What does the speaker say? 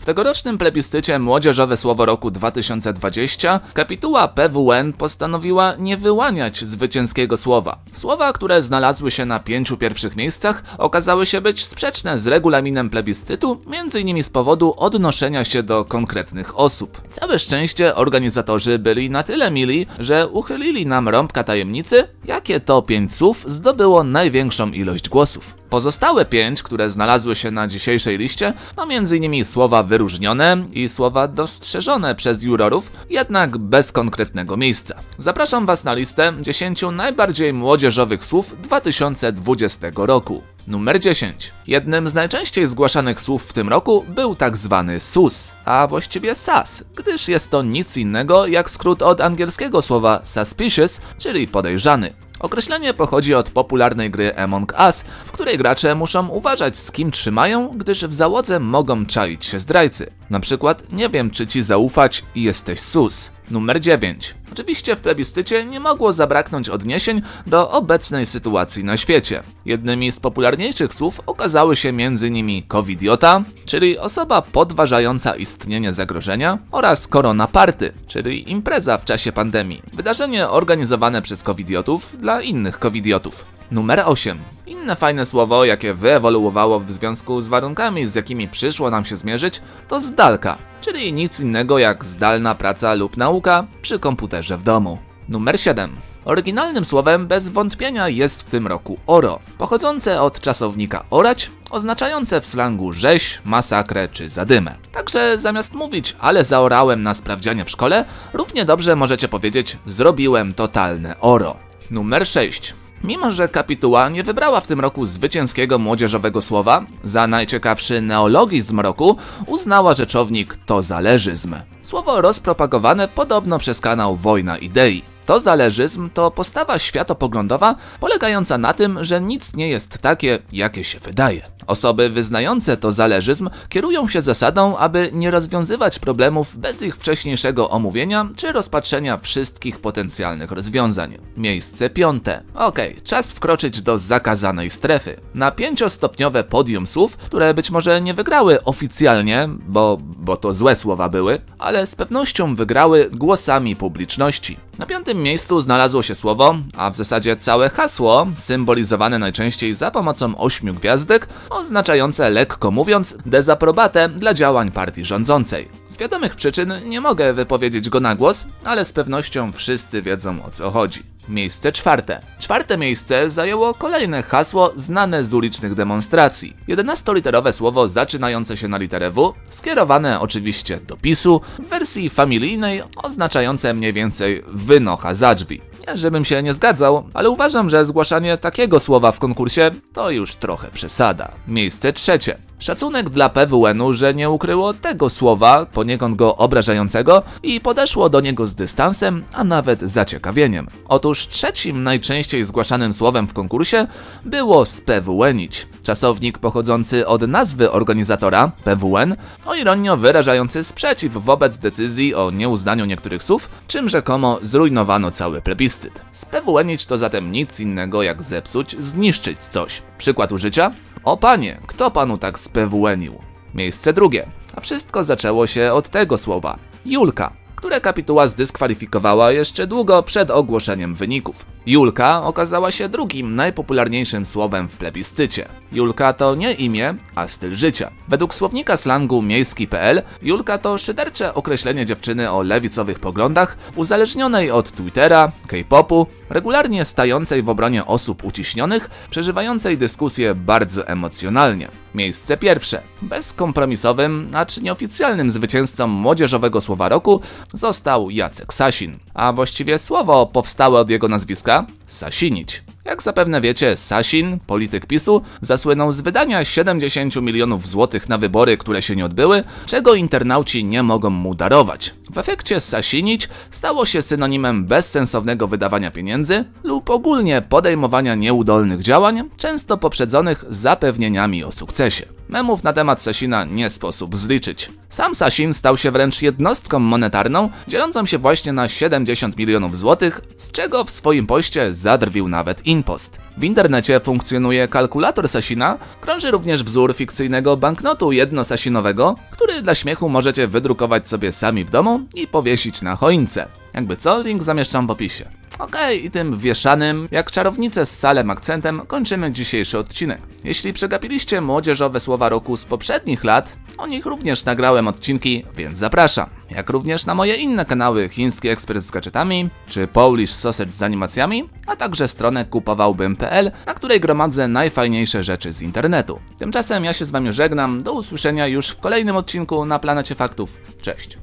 W tegorocznym plebiscycie Młodzieżowe Słowo Roku 2020 kapituła PWN postanowiła nie wyłaniać zwycięskiego słowa. Słowa, które znalazły się na pięciu pierwszych miejscach, okazały się być sprzeczne z regulaminem plebiscytu, m.in. z powodu odnoszenia się do konkretnych osób. Całe szczęście organizatorzy byli na tyle mili, że uchylili nam rąbka tajemnicy, jakie to pięć słów zdobyło największą ilość głosów. Pozostałe pięć, które znalazły się na dzisiejszej liście, to m.in. słowa wyróżnione i słowa dostrzeżone przez jurorów, jednak bez konkretnego miejsca. Zapraszam Was na listę 10 najbardziej młodzieżowych słów 2020 roku. Numer 10. Jednym z najczęściej zgłaszanych słów w tym roku był tak zwany SUS, a właściwie SAS, gdyż jest to nic innego jak skrót od angielskiego słowa suspicious, czyli podejrzany. Określenie pochodzi od popularnej gry Among Us, w której gracze muszą uważać z kim trzymają, gdyż w załodze mogą czaić się zdrajcy. Na przykład nie wiem czy ci zaufać i jesteś sus. Numer 9. Oczywiście w plebiscycie nie mogło zabraknąć odniesień do obecnej sytuacji na świecie. Jednymi z popularniejszych słów okazały się m.in. covidiota, czyli osoba podważająca istnienie zagrożenia, oraz korona party, czyli impreza w czasie pandemii. Wydarzenie organizowane przez covidiotów dla innych covidiotów. Numer 8. Inne fajne słowo, jakie wyewoluowało w związku z warunkami, z jakimi przyszło nam się zmierzyć, to zdalka, czyli nic innego jak zdalna praca lub nauka przy komputerze w domu. Numer 7. Oryginalnym słowem bez wątpienia jest w tym roku oro, pochodzące od czasownika orać, oznaczające w slangu rzeź, masakrę czy zadymę. Także zamiast mówić, ale zaorałem na sprawdzianie w szkole, równie dobrze możecie powiedzieć zrobiłem totalne oro. Numer 6. Mimo, że kapituła nie wybrała w tym roku zwycięskiego młodzieżowego słowa, za najciekawszy neologizm roku uznała rzeczownik tozależyzm. Słowo rozpropagowane podobno przez kanał Wojna Idei. Tozależyzm to postawa światopoglądowa polegająca na tym, że nic nie jest takie, jakie się wydaje. Osoby wyznające tozależyzm kierują się zasadą, aby nie rozwiązywać problemów bez ich wcześniejszego omówienia czy rozpatrzenia wszystkich potencjalnych rozwiązań. Miejsce piąte. Okej, czas wkroczyć do zakazanej strefy. Na pięciostopniowe podium słów, które być może nie wygrały oficjalnie, bo, bo to złe słowa były, ale z pewnością wygrały głosami publiczności. Na piątym miejscu znalazło się słowo, a w zasadzie całe hasło, symbolizowane najczęściej za pomocą ośmiu gwiazdek, oznaczające lekko mówiąc dezaprobatę dla działań partii rządzącej. Z wiadomych przyczyn nie mogę wypowiedzieć go na głos, ale z pewnością wszyscy wiedzą o co chodzi. Miejsce czwarte. Czwarte miejsce zajęło kolejne hasło znane z ulicznych demonstracji. 11-literowe słowo zaczynające się na literę W, skierowane oczywiście do PiSu, w wersji familijnej oznaczające mniej więcej wynocha za drzwi. Nie, żebym się nie zgadzał, ale uważam, że zgłaszanie takiego słowa w konkursie to już trochę przesada. Miejsce trzecie. Szacunek dla PWN-u, że nie ukryło tego słowa, poniekąd go obrażającego, i podeszło do niego z dystansem, a nawet zaciekawieniem. Otóż trzecim najczęściej zgłaszanym słowem w konkursie było spewuenić. Czasownik pochodzący od nazwy organizatora, PWN, o ironio wyrażający sprzeciw wobec decyzji o nieuznaniu niektórych słów, czym rzekomo zrujnowano cały plebiscyt. Spewuenić to zatem nic innego jak zepsuć, zniszczyć coś. Przykład użycia? O panie, kto panu tak spewuenił? Miejsce drugie. A wszystko zaczęło się od tego słowa. Julka, które kapituła zdyskwalifikowała jeszcze długo przed ogłoszeniem wyników. Julka okazała się drugim najpopularniejszym słowem w plebiscycie. Julka to nie imię, a styl życia. Według słownika slangu miejski.pl Julka to szydercze określenie dziewczyny o lewicowych poglądach, uzależnionej od Twittera, K-popu, regularnie stającej w obronie osób uciśnionych, przeżywającej dyskusje bardzo emocjonalnie. Miejsce pierwsze. Bezkompromisowym, acz nieoficjalnym zwycięzcą młodzieżowego słowa roku został Jacek Sasin. A właściwie słowo powstałe od jego nazwiska Sasinić. Jak zapewne wiecie, Sasin, polityk PiSu, zasłynął z wydania 70 milionów złotych na wybory, które się nie odbyły, czego internauci nie mogą mu darować. W efekcie Sasinić stało się synonimem bezsensownego wydawania pieniędzy lub ogólnie podejmowania nieudolnych działań, często poprzedzonych zapewnieniami o sukcesie. Memów na temat Sasina nie sposób zliczyć. Sam Sasin stał się wręcz jednostką monetarną, dzielącą się właśnie na 70 milionów złotych, z czego w swoim poście zadrwił nawet Inpost. W internecie funkcjonuje kalkulator Sasina, krąży również wzór fikcyjnego banknotu jednosasinowego, który dla śmiechu możecie wydrukować sobie sami w domu i powiesić na choince. Jakby co, link zamieszczam w opisie. Okej, i tym wieszanym, jak czarownicę z salem akcentem, kończymy dzisiejszy odcinek. Jeśli przegapiliście młodzieżowe słowa roku z poprzednich lat, o nich również nagrałem odcinki, więc zapraszam. Jak również na moje inne kanały Chiński Ekspres z gadżetami, czy Polish Sausage z animacjami, a także stronę kupowałbym.pl, na której gromadzę najfajniejsze rzeczy z internetu. Tymczasem ja się z wami żegnam, do usłyszenia już w kolejnym odcinku na Planecie Faktów. Cześć!